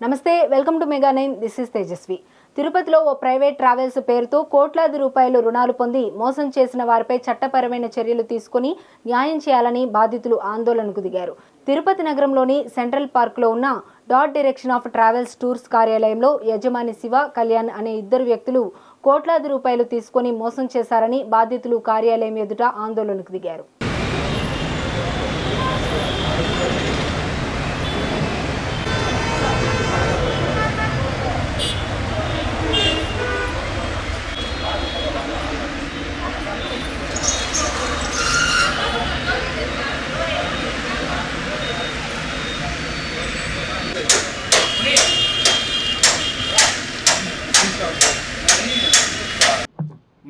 నమస్తే welcome to Mega nine. This is Tejaswi. తిరుపతిలో ఓ ప్రైవేట్ ట్రావెల్స్ పేరుతో కోట్లాది రూపాయలు రుణాలు పొంది మోసం చేసిన వారిపై చట్టపరమైన చర్యలు తీసుకుని న్యాయం చేయాలని బాధితులు ఆందోళనకు దిగారు. తిరుపతి నగరంలోని సెంట్రల్ పార్క్లో ఉన్న dot direction of travels tours కార్యాలయంలో యజమాని శివ కళ్యాణ్ అనే ఇద్దరు వ్యక్తులు కోట్లాది రూపాయలు తీసుకొని మోసం చేశారని బాధితులు కార్యాలయం ఎదుట ఆందోళనకు దిగారు.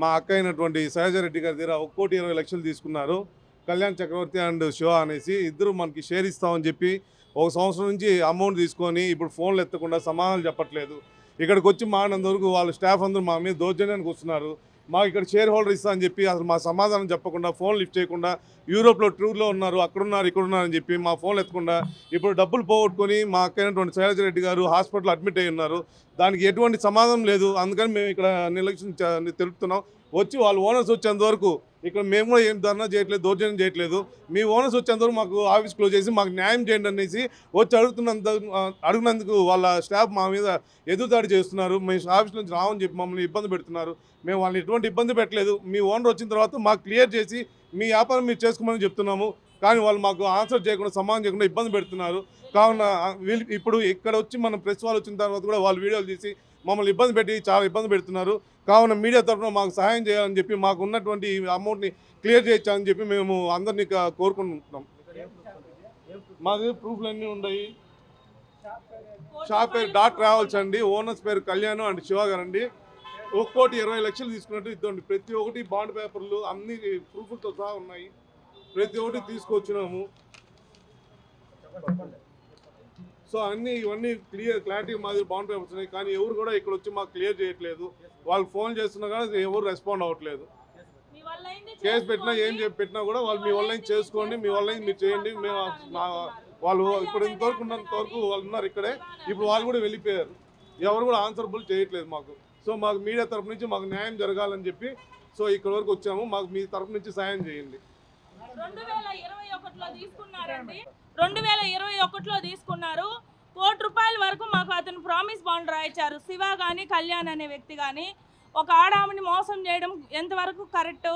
మా అక్క అయినటువంటి సహజరెడ్డి గారి దగ్గర ఒక కోటి ఇరవై లక్షలు తీసుకున్నారు. కళ్యాణ్ చక్రవర్తి అండ్ శివ అనేసి ఇద్దరు మనకి షేర్ ఇస్తామని చెప్పి ఒక సంవత్సరం నుంచి అమౌంట్ తీసుకొని ఇప్పుడు ఫోన్లు ఎత్తకుండా సమాధానం చెప్పట్లేదు. ఇక్కడికి వచ్చి మానంత వరకు వాళ్ళ స్టాఫ్ అందరూ మా మీద దౌర్జన్యానికి వస్తున్నారు. మాకు ఇక్కడ షేర్ హోల్డర్ ఇస్తా అని చెప్పి అసలు మా సమాధానం చెప్పకుండా ఫోన్ లిఫ్ట్ చేయకుండా యూరోప్లో టూర్లో ఉన్నారు అక్కడున్నారు ఇక్కడున్నారని చెప్పి మా ఫోన్లు ఎత్తకుండా ఇప్పుడు డబ్బులు పోగొట్టుకొని మా అక్కైనటువంటి శైలజ రెడ్డి గారు హాస్పిటల్ అడ్మిట్ అయి ఉన్నారు. దానికి ఎటువంటి సమాధానం లేదు. అందుకని మేము ఇక్కడ నిర్లక్ష్యం తెలుపుతున్నాం. వచ్చి వాళ్ళ ఓనర్స్ వచ్చేంత వరకు ఇక్కడ మేము కూడా ఏం ధర్నా చేయట్లేదు దౌర్జన్యం చేయట్లేదు. మీ ఓనర్స్ వచ్చేంతవరకు మాకు ఆఫీస్ క్లోజ్ చేసి మాకు న్యాయం చేయండి అనేసి వచ్చి అడుగుతున్నంత అడిగినందుకు వాళ్ళ స్టాఫ్ మా మీద ఎదురుదాడి చేస్తున్నారు. మేము ఆఫీస్ నుంచి రావని చెప్పి మమ్మల్ని ఇబ్బంది పెడుతున్నారు. మేము వాళ్ళని ఎటువంటి ఇబ్బంది పెట్టలేదు. మీ ఓనర్ వచ్చిన తర్వాత మాకు క్లియర్ చేసి మీ వ్యాపారం మీరు చేసుకోమని చెప్తున్నాము. కానీ వాళ్ళు మాకు ఆన్సర్ చేయకుండా సమాధానం చేయకుండా ఇబ్బంది పెడుతున్నారు. కావున వీళ్ళు ఇప్పుడు ఇక్కడ వచ్చి మన ప్రెస్ వాళ్ళు వచ్చిన తర్వాత కూడా వాళ్ళు వీడియోలు తీసి మమ్మల్ని ఇబ్బంది పెట్టి చాలా ఇబ్బంది పెడుతున్నారు. కావున మీడియా తరఫున మాకు సహాయం చేయాలని చెప్పి మాకు ఉన్నటువంటి అమౌంట్ని క్లియర్ చేయొచ్చని చెప్పి మేము అందరినీ కోరుకుంటున్నాం. మా ప్రూఫ్లన్నీ ప్రూఫ్లు అన్నీ ఉన్నాయి షాప్ పేరు డాట్ ట్రావెల్స్ అండి. ఓనర్స్ పేరు కళ్యాణ్ అండ్ శివ గారు అండి ఒక కోటి ఇరవై లక్షలు తీసుకున్నట్టు ఇద్దండి. ప్రతి ఒక్కటి బాండ్ పేపర్లు అన్ని ప్రూఫ్లతో సహా ఉన్నాయి. ప్రతి ఒక్కటి తీసుకొచ్చినాము. సో అన్ని ఇవన్నీ క్లియర్ క్లారిటీ మాది బాండ్ పేపర్స్ ఉన్నాయి కానీ ఎవరు కూడా ఇక్కడ వచ్చి మాకు క్లియర్ చేయట్లేదు. వాళ్ళు ఫోన్ చేస్తున్నా కానీ ఎవరు రెస్పాండ్ అవ్వట్లేదు. కేసు పెట్టినా ఏం. చెప్పి పెట్టినా కూడా వాళ్ళు మీ వల్ల చేసుకోండి మీ వల్ల మీరు చేయండి మేము వాళ్ళు ఇప్పుడు ఇంతవరకు ఉన్నంత వరకు వాళ్ళు ఉన్నారు ఇక్కడే. ఇప్పుడు వాళ్ళు కూడా వెళ్ళిపోయారు. ఎవరు కూడా ఆన్సరబుల్ చేయట్లేదు మాకు. సో మాకు మీడియా తరపు నుంచి మాకు న్యాయం జరగాలని చెప్పి సో ఇక్కడ వరకు వచ్చాము. మాకు మీ తరపు నుంచి సాయం చేయండి. రెండు వేల ఇరవై ఒకటిలో తీసుకున్నారండి. రెండు వేల ఇరవై ఒకటిలో తీసుకున్నారు. కోటి రూపాయల వరకు మాకు అతను ప్రామిస్ బాండ్ రాయించారు శివ కానీ కళ్యాణ్ అనే వ్యక్తి కానీ ఒక ఆడామిని మోసం చేయడం ఎంతవరకు కరెక్ట్?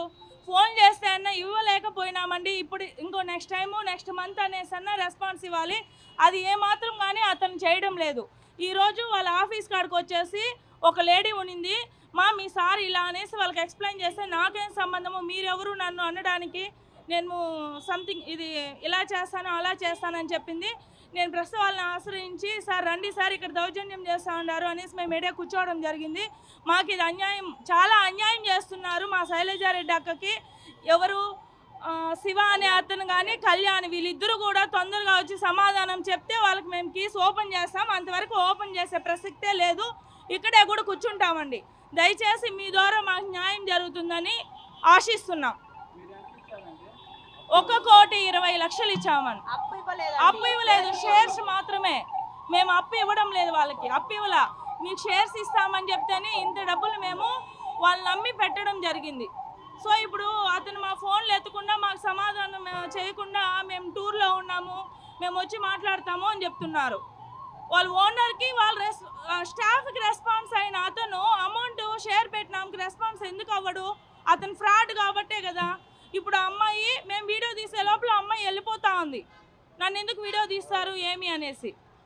ఫోన్ చేస్తే అన్న ఇవ్వలేకపోయినామండి. ఇప్పుడు ఇంకో నెక్స్ట్ టైము నెక్స్ట్ మంత్ అనేసి అన్న రెస్పాన్స్ ఇవ్వాలి. అది ఏమాత్రం కానీ అతను చేయడం లేదు. ఈరోజు వాళ్ళ ఆఫీస్ కాడికి వచ్చేసి ఒక లేడీ ఉనింది. మా మీ సార్ ఇలా అనేసి వాళ్ళకి ఎక్స్ప్లెయిన్ చేస్తే నాకేం సంబంధము? మీరెవరు నన్ను అనడానికి? నేను సంథింగ్ ఇది ఇలా చేస్తాను అలా చేస్తానని చెప్పింది. నేను ప్రస్తుతం వాళ్ళని ఆశ్రయించి సార్ రండి సార్ ఇక్కడ దౌర్జన్యం చేస్తూ ఉన్నారు అనేసి మేము మీడియా కూర్చోవడం జరిగింది. మాకు ఇది అన్యాయం చాలా అన్యాయం చేస్తున్నారు మా శైలజారెడ్డి అక్కకి. ఎవరు శివ అనే అతను కానీ కళ్యాణ్ వీళ్ళిద్దరూ కూడా తొందరగా వచ్చి సమాధానం చెప్తే వాళ్ళకి మేము కీస్ ఓపెన్ చేస్తాం. అంతవరకు ఓపెన్ చేసే ప్రసక్తే లేదు. ఇక్కడే కూడా కూర్చుంటామండి. దయచేసి మీ ద్వారా మాకు న్యాయం జరుగుతుందని ఆశిస్తున్నాం. ఒక కోటి ఇరవై లక్షలు ఇచ్చామని. అప్పు ఇవ్వలేదు. షేర్స్ మాత్రమే. మేము అప్పు ఇవ్వడం లేదు వాళ్ళకి. అప్పు ఇవ్వాల. మీకు షేర్స్ ఇస్తామని చెప్తేనే ఇంత డబ్బులు మేము వాళ్ళు నమ్మి పెట్టడం జరిగింది. సో ఇప్పుడు అతను మా ఫోన్లు ఎత్తకుండా మాకు సమాధానం చేయకుండా మేము టూర్లో ఉన్నాము. మేము వచ్చి మాట్లాడతాము అని చెప్తున్నారు. వాళ్ళ ఓనర్కి వాళ్ళ రెస్ స్టాఫ్కి రెస్పాన్స్ అయిన అతను అమౌంట్ షేర్ పెట్టినాంకి రెస్పాన్స్ ఎందుకు అవ్వడు? అతను ఫ్రాడ్ కాబట్టే కదా. ఇప్పుడు అమ్మాయి మేము వీడియో తీసే లోపల అమ్మాయి వెళ్ళిపోతా ఉంది. నన్ను ఎందుకు వీడియో తీస్తారు ఏమి అనేసి.